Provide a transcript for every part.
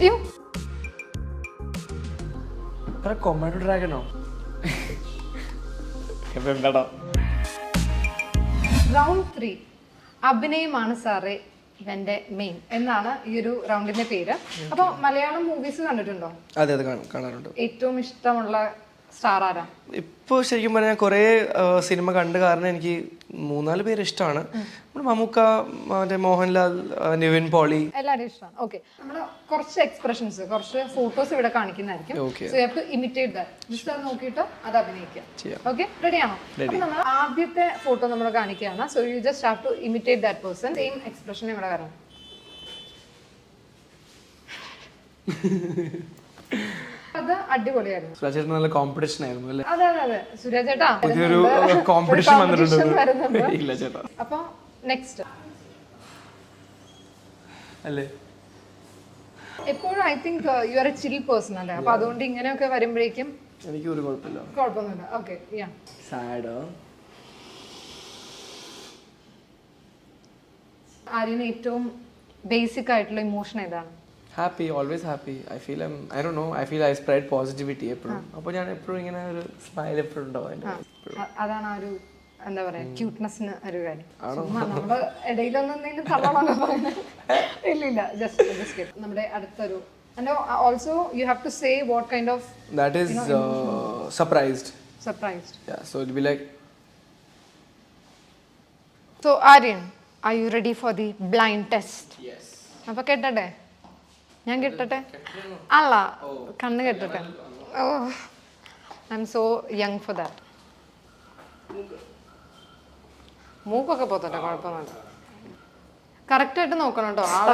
അയ്യോ കൊമേഡോ ഡ്രാഗനോ എന്താടാ round three അഭിനയമാണ് സാറേ ഇവന്റെ മെയിൻ എന്നാണ് ഈ ഒരു റൗണ്ടിന്റെ പേര്. അപ്പൊ മലയാളം മൂവീസ് കണ്ടിട്ടുണ്ടോ? അതെ അതെ കാണാറുണ്ട്. ഏറ്റവും ഇഷ്ടമുള്ള സ്റ്റാർ ആരാ? ഇപ്പോൾ ശരിക്കും പറഞ്ഞാൽ കുറേ സിനിമ കണ്ട് കാരണം എനിക്ക് മൂന്നാൽ പേര് ഇഷ്ടമാണ്. മമ്മൂക്ക മറ്റേ മോഹൻലാൽ നിവിൻ പോളി. എല്ലാവരും ഇഷ്ടമാണ്. ഓക്കെ നമ്മൾ കുറച്ച് എക്സ്പ്രഷൻസ് കുറച്ച് ഫോട്ടോസ് ഇവിടെ കാണിക്കുന്നതായിരിക്കും. So you have to imitate that just അത് നോക്കിയിട്ട് അത് അഭിനയിക്കുക. ഓക്കെ റെഡി ആണോ? നമ്മൾ ആദ്യത്തെ ഫോട്ടോ നമ്മൾ കാണിക്കുകയാണ്. So you just have to imitate that person same expression ഇവിടെ വരണം. അത് അടിപൊളിയായിരുന്നു. സുരാജേട്ടൻ നല്ല കോമ്പറ്റീഷൻ ആയിരുന്നു അല്ലേ? അതെ അതെ അതെ. സുരേഷ് ചേട്ടാ പുതിയൊരു കോമ്പറ്റീഷൻ വന്നിട്ടുണ്ട്. ഇല്ല ചേട്ടാ. അപ്പൊ നെക്സ്റ്റ് അല്ലേ? എപ്പോഴും I think you are a chill person അല്ലേ? അപ്പൊ അതുകൊണ്ട് ഇങ്ങനെയൊക്കെ വരുമ്പോഴേക്കും എനിക്ക് ഒരു കുഴപ്പമില്ല കുഴപ്പമൊന്നുമില്ല ഓക്കെ യാ സാഡോ ആര്യന് ഏറ്റവും ബേസിക് ആയിട്ടുള്ള ഇമോഷൻ ഏതാണ്? Happy always happy I feel I Dr know I feel I spread positivity എപ്പോഴും. അപ്പോൾ ഞാൻ എപ്പോഴും ഇങ്ങനെ ഒരു സ്മൈൽ എപ്പോഴും ഉണ്ടാവും അതാണ് ആ ഒരു എന്താ പറയാ ക്യൂട്ട്നെസ്സിന് ഒരു കാര്യം. നമ്മുടെ ഇടയിലൊന്നും എന്തെങ്കിലും തള്ളണല്ലോ പറയുന്നത്. ഇല്ല ഇല്ല ജസ്റ്റ് ജസ്റ്റ് നമ്മുടെ അടുത്തൊരു also you have to say what kind of that is surprised surprised so it be like so Aryan are you ready for the blind test അപ്പൊ കെട്ടട്ടെ? ഞാൻ കെട്ടട്ടെ? അല്ല കണ്ണ് കെട്ടട്ടെ. ഓ I'm so young for that മൂക്കൊക്കെ പോത്തട്ടെ കുഴപ്പമൊന്നുമില്ല. കറക്റ്റ് ആയിട്ട് നോക്കണം കേട്ടോ. ആൾ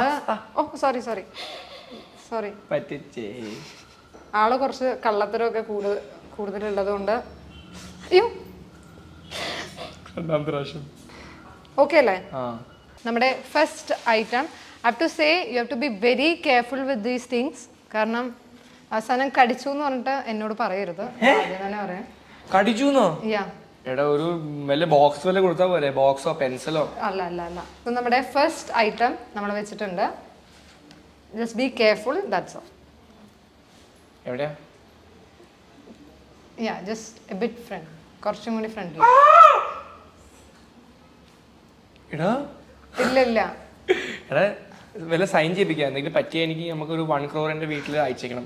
ഓ സോറി സോറി. സോറി. പറ്റിച്ചേ. ആൾ കുറച്ച് കള്ളത്തരമൊക്കെ കൂടുതൽ കൂടുതലുള്ളത് കൊണ്ട് അയ്യോ രണ്ടാമത്തെ പ്രാവശ്യം. ഓക്കെ അല്ലേ? നമ്മുടെ first item have to say you have to be very careful with these things കാരണം അവസാനം കടിച്ചു എന്ന് പറഞ്ഞിട്ട് എന്നോട് പറയരുത്. ആദ്യം തന്നെ പറയാം. കടിച്ചു യാ എടാ ഒരു വല്ല ബോക്സ് വല്ല കൊടുത്താൽ പോരെ? ബോക്സോ പെൻസിലോ അല്ല അല്ല അല്ല. ഇത് നമ്മുടെ ഫസ്റ്റ് ഐറ്റം നമ്മൾ വെച്ചിട്ടുണ്ട്. Just be careful that's all എവിടെയാ? Yeah just a bit front കുറച്ചും കൂടി ഫ്രണ്ട്ലി എടാ. ഇല്ല ഇല്ല. എടാ വല്ല സൈൻ ചെയ്യിപ്പിക്കാം. എന്തെങ്കിലും പറ്റിയ എനിക്ക് നമുക്കൊരു വൺ ക്രോർ എന്റെ വീട്ടിൽ അയച്ചേക്കണം.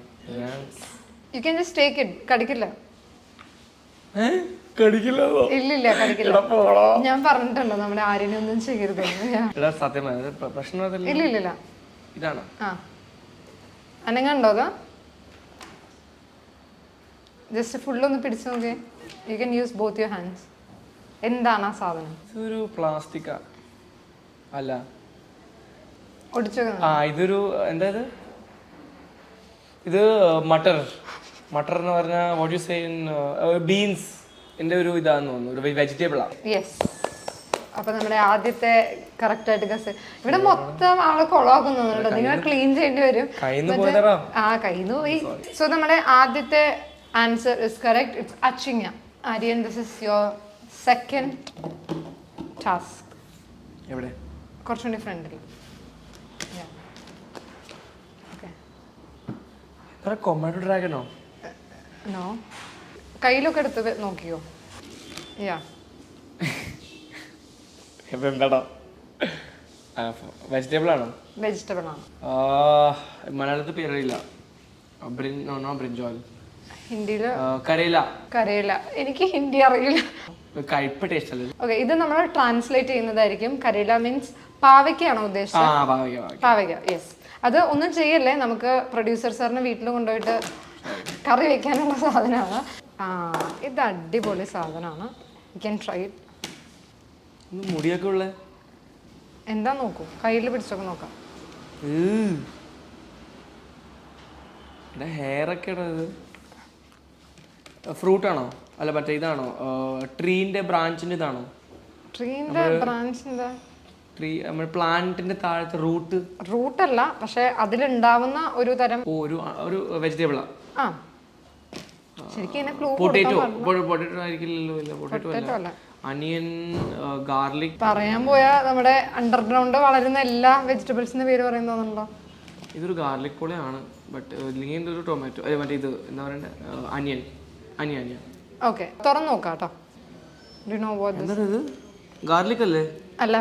You can just take it കടിക്കില്ല. കടിക്കില്ലോ ഇല്ലില്ല കടിക്കില്ല. ഞാൻ പറഞ്ഞിട്ടുണ്ടോ നമ്മുടെ ആര്യനൊന്നും ചെയ്യരുത് Yeah. എടാ സത്യം പറഞ്ഞാ, പ്ര- പ്രശ്നം അതല്ല? ഇല്ല ഇല്ല ഇല്ല ഇതാണ്? ആ. അനങ്ങണ്ടോ അതാ? ജസ്റ്റ് ഫുള്ളൊന്ന് പിടിച്ചു നോക്കേ you can use both your hands എന്താണ് ആ സാധനം? ഇതൊരു പ്ലാസ്റ്റിക്കാ അല്ല. ആ ഇതൊരു എന്താ ഇത്? ഇത് മട്ടർ. മട്ടർ എന്ന് പറഞ്ഞാൽ വാട്ട് യു സേ ബീൻസ് എന്റെ ഒരു ഇതാന്ന് തോന്നുന്നു. ഒരു ആണ്. യെസ് അപ്പൊ നമ്മുടെ ആദ്യത്തെ കറക്റ്റ് ആയിട്ട് ഗസ് ഇവിടെ മൊത്തം ആൾ കൊളാക്കുന്നുണ്ട് നിങ്ങൾ ക്ലീൻ ചെയ്യേണ്ടി വരും. ആ കയ്യിന്ന് പോയി. സോ നമ്മുടെ ആദ്യത്തെ answer is correct it's അച്ചിങ്ങ. Aryan this is your second task എവിടെ? കുറച്ചുകൂടി ഫ്രണ്ടിൽ കൊമാറ്റോ ഡ്രാഗനോ നോ കയ്യിലൊക്കെ എടുത്ത് നോക്കിയോ യാ എന്താടാ? വെജിറ്റബിൾ ആണോ? വെജിറ്റബിൾ ആണ്. മലയാളത്തിൽ പേരില്ല ബ്രിഞ്ചോൽ കരയില. എനിക്ക് ഹിന്ദി അറിയില്ല. കയ്പ ടേസ്റ്റ് അല്ലേ? ഓക്കെ ഇത് നമ്മൾ ട്രാൻസ്ലേറ്റ് ചെയ്യുന്നതായിരിക്കും. കരയില മീൻസ് പാവയ്ക്കാണോ ഉദ്ദേശിച്ചത്? പാവയ്ക്ക യെസ് അത് ഒന്നും ചെയ്യല്ലേ? നമുക്ക് പ്രൊഡ്യൂസർ സാറിന് വീട്ടിൽ കൊണ്ടുപോയിട്ട് കറി വെക്കാനുള്ള സാധനമാണ്. ഇത് അടിപൊളി സാധനമാണ് യു ക്യാൻ ട്രൈ മുടിയൊക്കെ ഉള്ള? എന്താ നോക്കൂ? കയ്യിൽ പിടിച്ചൊക്കെ നോക്കാം. ഹെയർ ഒക്കെ ഫ്രൂട്ട് ആണോ? അല്ല മറ്റേ ഇതാണോ? ട്രീന്റെ ബ്രാഞ്ചിന്റെ ഇതാണോ? ട്രീന്റെ ബ്രാഞ്ചിന്റെ ട്രീ പ്ലാന്റിന്റെ താഴത്തെ റൂട്ട് റൂട്ടല്ല പക്ഷെ അതിലുണ്ടാവുന്ന ഒരു തരം ഒരു ഒരു വെജിറ്റബിളാ ആ. പൊട്ടേറ്റോ പൊട്ടേറ്റോ ആയിരിക്കില്ലല്ലോ ഇല്ല പൊട്ടേറ്റോ അല്ല. അനിയൻ ഗാർലിക് പറയാൻ പോയാ നമ്മുടെ അണ്ടർഗ്രൗണ്ട് വളരുന്ന എല്ലാ വെജിറ്റബിൾസിന്റെ പേര് പറയുന്നതാണല്ലോ ഇതൊരു ഗാർലിക് പൊളിയാണ് ബട്ട് ഇല്ലെങ്കിൽ ഒരു ടൊമാറ്റോ അല്ല മറ്റേ ഇത് എന്താ പറയണ്ടേ? അനിയൻ അനിയൻ അനിയൻ ഓക്കെ തുറന്നു നോക്കാം കേട്ടോ ഇത് ഗാർലിക് അല്ലേ? അല്ല.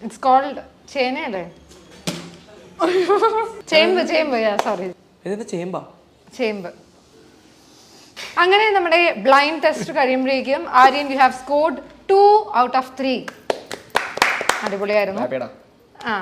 ഇറ്റ്സ് കോൾഡ് ചേനയല്ലേ ചേമ്പ് ചേമ്പ്. സോറി ഇതെന്താ ചേമ്പാ? ചേമ്പ്. അങ്ങനെ നമ്മുടെ ബ്ലൈൻഡ് ടെസ്റ്റ് കഴിയുമ്പോഴേക്കും Aryan you have scored two out of three അടിപൊളിയായിരുന്നു. ആ.